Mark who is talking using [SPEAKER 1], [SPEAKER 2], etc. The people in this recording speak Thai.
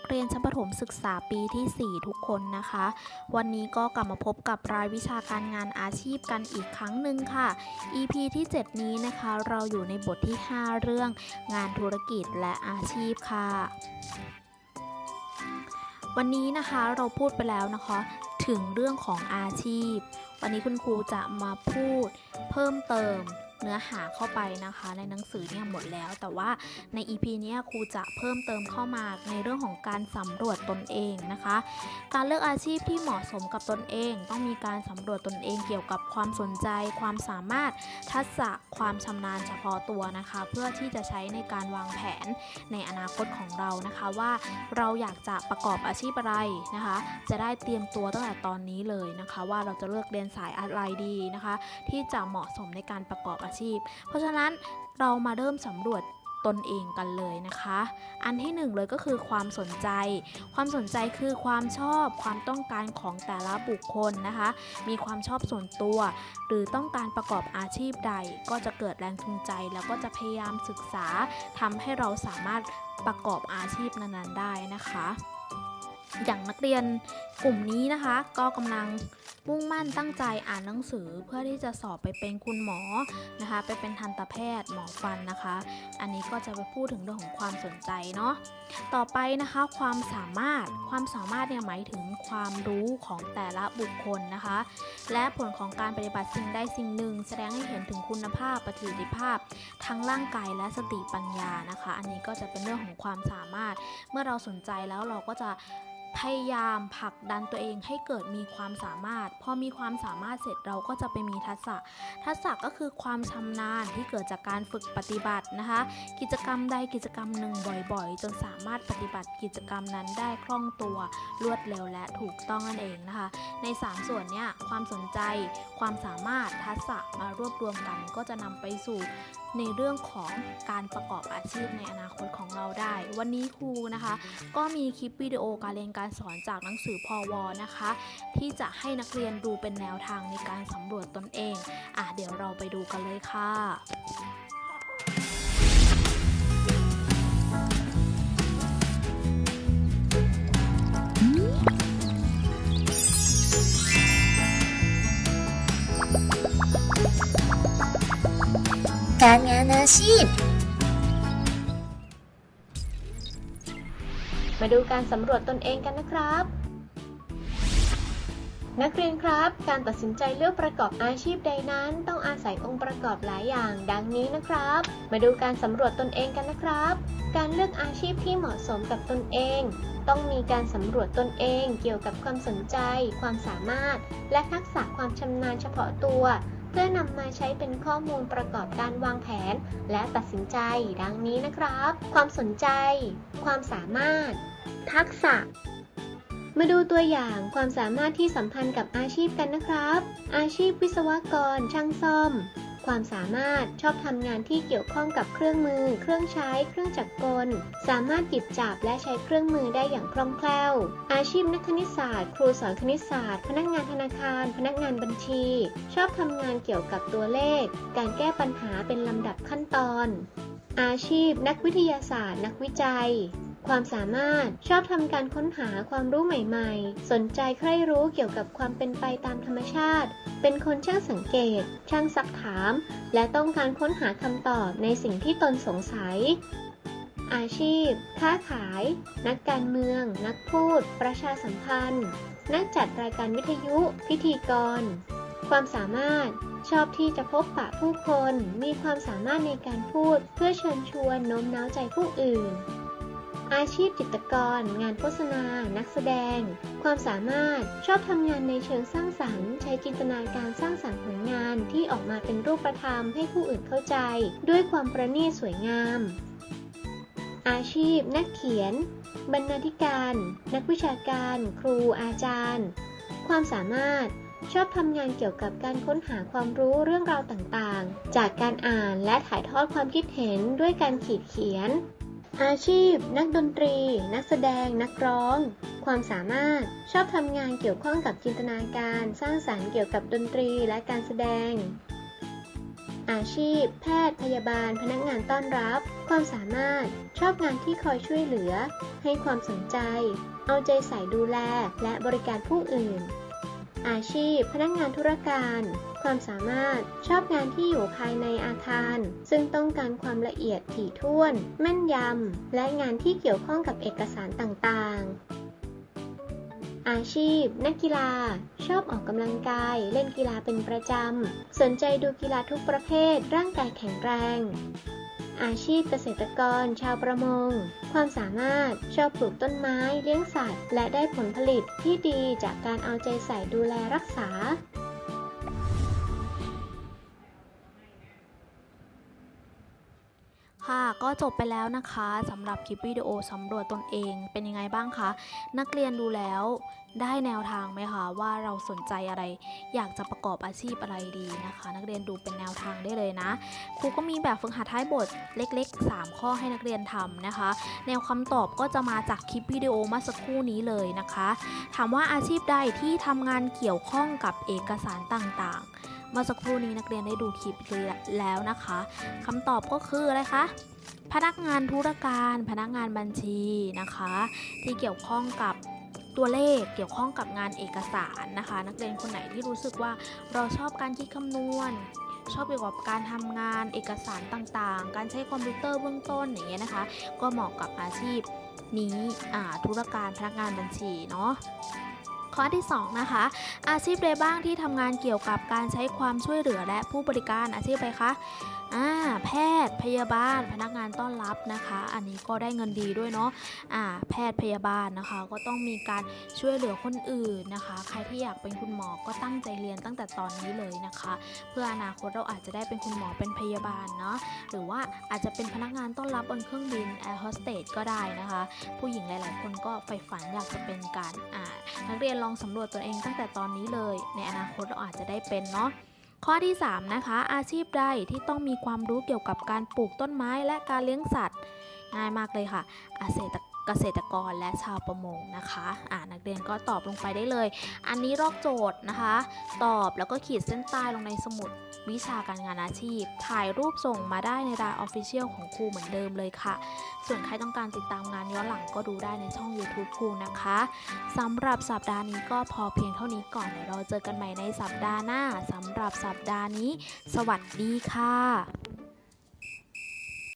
[SPEAKER 1] กเรียนชั้นประถมศึกษาปีที่ 4 ทุกคนนะคะ วันนี้ก็กลับมาพบกับรายวิชาการงานอาชีพกันอีกครั้งหนึ่งค่ะ EP ที่ 7 นี้นะคะ เราอยู่ในบทที่ 5 เรื่อง งานธุรกิจและอาชีพค่ะ วันนี้นะคะเราพูดไปแล้วนะคะ ถึงเรื่องของอาชีพ วันนี้คุณครูจะมาพูดเพิ่มเติม เนื้อหาเข้าไปนะคะ ในหนังสือเนี่ยหมดแล้ว แต่ว่าใน EP เนี้ยครูจะเพิ่มเติมเข้ามาในเรื่องของการสำรวจตนเองนะคะ การเลือกอาชีพที่เหมาะสมกับตนเอง ต้องมีการสำรวจตนเองเกี่ยวกับความสนใจ ความสามารถทักษะความชำนาญเฉพาะตัวนะคะ เพื่อที่จะใช้ในการวางแผนในอนาคตของเรานะคะว่าเราอยากจะประกอบอาชีพอะไรนะคะ จะได้เตรียมตัวตั้งแต่ตอนนี้เลยนะคะ ว่าเราจะเลือกเรียนสายอะไรดีนะคะ ที่จะเหมาะสมในการประกอบอาชีพ เพราะฉะนั้นเรามาเริ่มสำรวจตนเองกันเลยนะคะ อันที่หนึ่งเลยก็คือความสนใจ ความสนใจคือความชอบความต้องการของแต่ละบุคคลนะคะ มีความชอบส่วนตัว หรือต้องการประกอบอาชีพใด ก็จะเกิดแรงจูงใจ แล้วก็จะพยายามศึกษาทำให้เราสามารถประกอบอาชีพนั้นๆได้นะคะ อย่างนักเรียนกลุ่มนี้นะคะ ก็กำลัง มุ่งมั่นตั้งใจอ่านหนังสือเพื่อที่จะสอบไปเป็นคุณหมอนะคะ ไปเป็นทันตแพทย์หมอฟันนะคะ อันนี้ก็จะไปพูดถึงเรื่องของความสนใจเนาะต่อไปนะคะความสามารถความสามารถเนี่ยหมายถึงความรู้ของแต่ละบุคคลนะคะ และผลของการปฏิบัติสิ่งใดสิ่งหนึ่ง แสดงให้เห็นถึงคุณภาพประสิทธิภาพ ทั้งร่างกายและสติปัญญานะคะ อันนี้ก็จะเป็นเรื่องของความสามารถ เมื่อเราสนใจแล้วเราก็จะ พยายามผลักดันตัวเองให้เกิดมีความสามารถ พอมีความสามารถเสร็จเราก็จะไปมีทักษะ ทักษะก็คือความชำนาญที่เกิดจากการฝึกปฏิบัตินะคะ กิจกรรมใดกิจกรรมหนึ่งบ่อยๆ จนสามารถปฏิบัติกิจกรรมนั้นได้คล่องตัวรวดเร็วและถูกต้องนั่นเองนะคะ ใน 3 ส่วนเนี้ยความสนใจ ความสามารถทักษะมารวบรวมกันก็จะนำไปสู่ในเรื่องของการประกอบอาชีพในอนาคตของเราได้ วันนี้ครูนะคะ ก็มีคลิปวิดีโอการเรียนการสอนจากหนังสือพอวนะคะ ที่จะให้นักเรียนดูเป็นแนวทางในการสำรวจตนเองอะเดี๋ยวเราไปดูกันเลยค่ะ
[SPEAKER 2] การงานอาชีพ
[SPEAKER 3] มาดูการสำรวจตนเองกันนะครับ นักเรียนครับ การตัดสินใจเลือกประกอบอาชีพใดนั้น ต้องอาศัยองค์ประกอบหลายอย่าง ดังนี้นะครับ มาดูการสำรวจตนเองกันนะครับ การเลือกอาชีพที่เหมาะสมกับตนเอง ต้องมีการสำรวจตนเองเกี่ยวกับความสนใจ ความสามารถ และทักษะความชำนาญเฉพาะตัว เพื่อนำมาใช้เป็นข้อมูลประกอบการวางแผน และตัดสินใจดังนี้นะครับ ความสนใจ ความสามารถ ทักษะมาดูตัวอย่างความสามารถที่สัมพันธ์กับอาชีพกันนะครับ อาชีพวิศวกร ช่างซ่อม ความสามารถชอบทำงานที่เกี่ยวข้องกับเครื่องมือ เครื่องใช้ เครื่องจักรกล สามารถหยิบจับและใช้เครื่องมือได้อย่างคล่องแคล่ว อาชีพนักคณิตศาสตร์ ครูสอนคณิตศาสตร์ พนักงานธนาคาร พนักงานบัญชี ชอบทำงานเกี่ยวกับตัวเลข การแก้ปัญหาเป็นลำดับขั้นตอน อาชีพ นักวิทยาศาสตร์ นักวิจัยความสามารถชอบทำการค้นหาความรู้ใหม่ ๆ สนใจใคร่รู้เกี่ยวกับความเป็นไปตามธรรมชาติ เป็นคนช่างสังเกต ช่างซักถาม และต้องการค้นหาคำตอบในสิ่งที่ตนสงสัย อาชีพ ค้าขาย นักการเมือง นักพูด ประชาสัมพันธ์ นักจัดรายการวิทยุ พิธีกร ความสามารถ ชอบที่จะพบปะผู้คน มีความสามารถในการพูด เพื่อเชิญชวนโน้มน้าวใจผู้อื่น อาชีพจิตรกร งานโฆษณา นักแสดง ความสามารถ ชอบทำงานในเชิงสร้างสรรค์ ใช้จินตนาการสร้างสรรค์ผลงานที่ออกมาเป็นรูปธรรมให้ผู้อื่นเข้าใจ ด้วยความประณีตสวยงาม อาชีพ นักเขียน บรรณาธิการ นักวิชาการ ครู อาจารย์ ความสามารถชอบทำงานเกี่ยวกับการค้นหาความรู้เรื่องราวต่างๆ จากการอ่านและถ่ายทอดความคิดเห็นด้วยการขีดเขียน อาชีพ นักดนตรี นักแสดง นักร้อง ความสามารถ ชอบทำงานเกี่ยวข้องกับจินตนาการ สร้างสรรค์เกี่ยวกับดนตรีและการแสดง อาชีพ แพทย์ พยาบาล พนักงานต้อนรับ ความสามารถ ชอบงานที่คอยช่วยเหลือ ให้ความสนใจ เอาใจใส่ดูแล และบริการผู้อื่น อาชีพ พนักงานธุรการ ความสามารถชอบงานที่อยู่ภายในอาคาร ซึ่งต้องการความละเอียดถี่ถ้วน แม่นยำ และงานที่เกี่ยวข้องกับเอกสารต่างๆ อาชีพ นักกีฬา ชอบออกกำลังกาย เล่นกีฬาเป็นประจำ สนใจดูกีฬาทุกประเภท ร่างกายแข็งแรง อาชีพเกษตรกร ชาวประมง ความสามารถชอบปลูกต้นไม้ เลี้ยงสัตว์ และได้ผลผลิตที่ดีจากการเอาใจใส่ดูแลรักษา
[SPEAKER 1] ค่ะก็จบไปแล้วนะคะสำหรับคลิปวิดีโอสำรวจตนเองเป็นยังไงบ้างคะ นักเรียนดูแล้วได้แนวทางไหมคะว่าเราสนใจอะไร อยากจะประกอบอาชีพอะไรดีนะคะ นักเรียนดูเป็นแนวทางได้เลยนะครูก็มีแบบฝึกหัดท้ายบทเล็ก ๆ 3 ข้อให้นักเรียนทำนะคะ แนวคำตอบก็จะมาจากคลิปวิดีโอเมื่อสักครู่นี้เลยนะคะ ถามว่าอาชีพใดที่ทำงานเกี่ยวข้องกับเอกสารต่างๆ เมื่อสักครู่นี้นักเรียนได้ดูคลิปแล้วนะคะคำตอบก็คืออะไรคะพนักงานธุรการพนักงานบัญชีนะคะ ที่เกี่ยวข้องกับตัวเลขเกี่ยวข้องกับงานเอกสารนะคะ นักเรียนคนไหนที่รู้สึกว่าเราชอบการคิดคำนวณ ชอบเกี่ยวกับการทำงานเอกสารต่างๆ การใช้คอมพิวเตอร์เบื้องต้นอย่างเงี้ยนะคะ ก็เหมาะกับอาชีพนี้ธุรการพนักงานบัญชีเนาะ ข้อที่ 2 นะคะ อาชีพใดบ้างที่ทำงานเกี่ยวกับการใช้ความช่วยเหลือและผู้บริการอาชีพอะไรคะอ่าแพทย์ พยาบาล พนักงานต้อนรับนะคะ อันนี้ก็ได้เงินดีด้วยเนาะอ่าแพทย์พยาบาลนะคะ ก็ต้องมีการช่วยเหลือคนอื่นนะคะ ใครที่อยากเป็นคุณหมอก็ตั้งใจเรียนตั้งแต่ตอนนี้เลยนะคะ เพื่ออนาคตเราอาจจะได้เป็นคุณหมอเป็นพยาบาลเนาะหรือว่าอาจจะเป็นพนักงานต้อนรับบนเครื่องบินแอร์โฮสเตสก็ได้นะคะ ผู้หญิงหลาย ๆ คนก็ใฝ่ฝันอยากจะเป็นการอ่านักเรียนลองสำรวจตัวเองตั้งแต่ตอนนี้เลย ในอนาคตเราอาจจะได้เป็นเนาะ ข้อที่ 3 นะคะ อาชีพใดที่ต้องมีความรู้เกี่ยวกับการปลูกต้นไม้และการเลี้ยงสัตว์ ง่ายมากเลยค่ะ เกษตร กษตรกรและชาวประมงนะคะอ่านักเรียนก็ตอบลงไปได้เลย อันนี้รอกโจทย์นะคะ ตอบแล้วก็ขีดเส้นใต้ลงในสมุดวิชาการงานอาชีพ ถ่ายรูปส่งมาได้ในรายออฟฟิเชียลของครูเหมือนเดิมเลยค่ะ ส่วนใครต้องการติดตามงานย้อนหลังก็ดูได้ในช่อง YouTube ครูนะคะสำหรับสัปดาห์นี้ก็พอเพียงเท่านี้ก่อนเดี๋ยวเราเจอกันใหม่ในสัปดาห์หน้าสำหรับสัปดาห์นี้ สวัสดีค่ะ